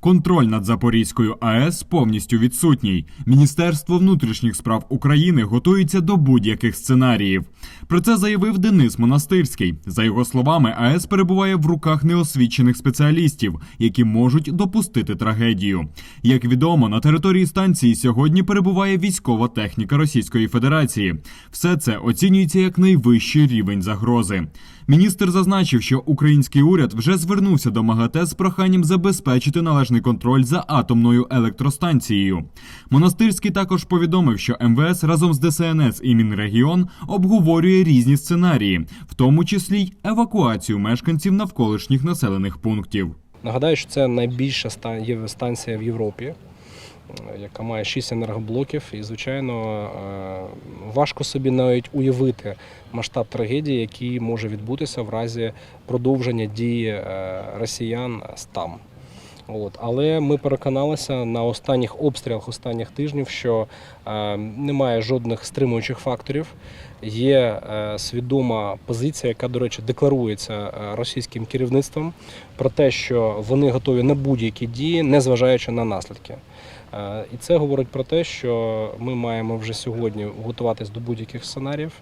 Контроль над Запорізькою АЕС повністю відсутній. Міністерство внутрішніх справ України готується до будь-яких сценаріїв. Про це заявив Денис Монастирський. За його словами, АЕС перебуває в руках неосвічених спеціалістів, які можуть допустити трагедію. Як відомо, на території станції сьогодні перебуває військова техніка Російської Федерації. Все це оцінюється як найвищий рівень загрози. Міністр зазначив, що український уряд вже звернувся до МАГАТЕ з проханням забезпечити належний контроль за атомною електростанцією. Монастирський також повідомив, що МВС разом з ДСНС і Мінрегіон обговорює різні сценарії, в тому числі й евакуацію мешканців навколишніх населених пунктів. Нагадаю, що це найбільша ста- станція в Європі, е, яка має 6 енергоблоків. І, звичайно, е, важко собі навіть уявити масштаб трагедії, який може відбутися в разі продовження дії е, росіян там. От. Але ми переконалися на останніх обстрілах останніх тижнів, що е, немає жодних стримуючих факторів. Є е, свідома позиція, яка, до речі, декларується е, російським керівництвом про те, що вони готові на будь-які дії, незважаючи на наслідки. Е, І це говорить про те, що ми маємо вже сьогодні готуватись до будь-яких сценаріїв.